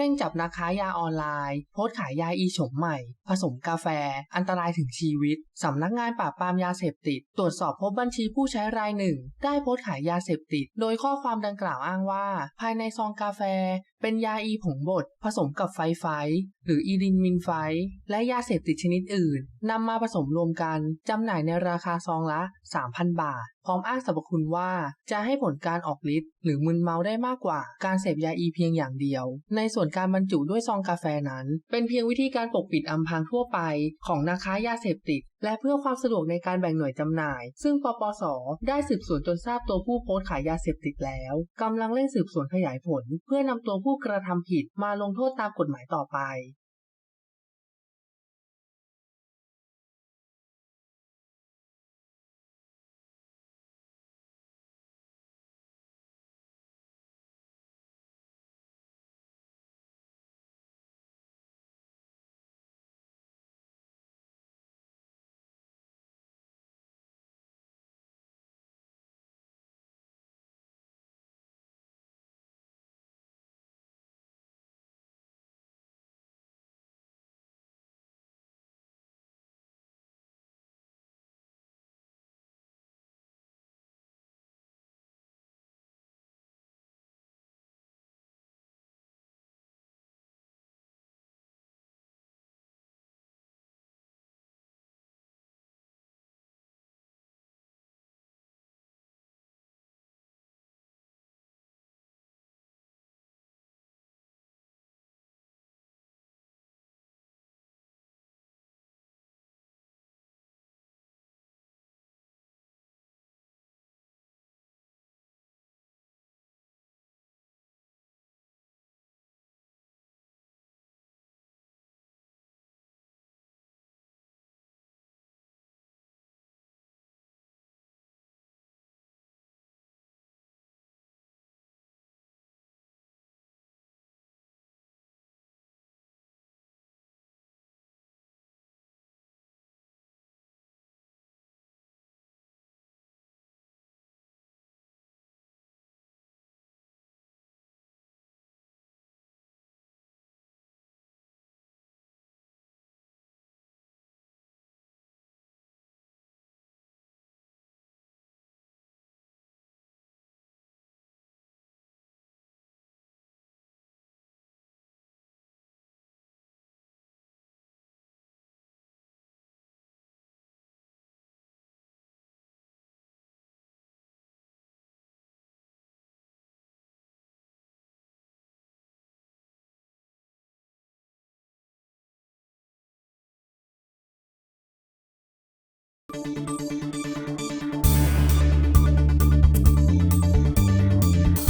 ร่งจับนักค้ายาออนไลน์ โพสขายยาอีฉมใหม่ ผสมกาแฟ อันตรายถึงชีวิต สำนักงานปราบปรามยาเสพติด ตรวจสอบพบบัญชีผู้ใช้รายหนึ่ง ได้โพสขายยาเสพติด โดยข้อความดังกล่าวอ้างว่า ภายในซองกาแฟ เป็นยาอีผงบดผสมกับไฟไฟ หรืออีรินมินไฟ และยาเสพติดชนิดอื่นนำมาผสมรวมกันจำหน่ายในราคาซองละ 3,000 บาท พร้อมอ้างสรรพคุณว่าจะให้ผลการออกฤทธิ์หรือมึนเมาได้มากกว่าการเสพยาอีเพียงอย่างเดียว ในส่วนการบรรจุด้วยซองกาแฟนั้น เป็นเพียงวิธีการปกปิดอำพรางทั่วไปของนาค้ายาเสพติด และเพื่อความสะดวกในการแบ่งหน่วยจำหน่าย ซึ่งปปส ได้สืบสวนจนทราบตัวผู้โพสต์ขายยาเสพติดแล้วกำลังเร่งสืบสวนขยายผล เพื่อนำตัวผู้กระทำผิดมาลงโทษตามกฎหมายต่อไป thank you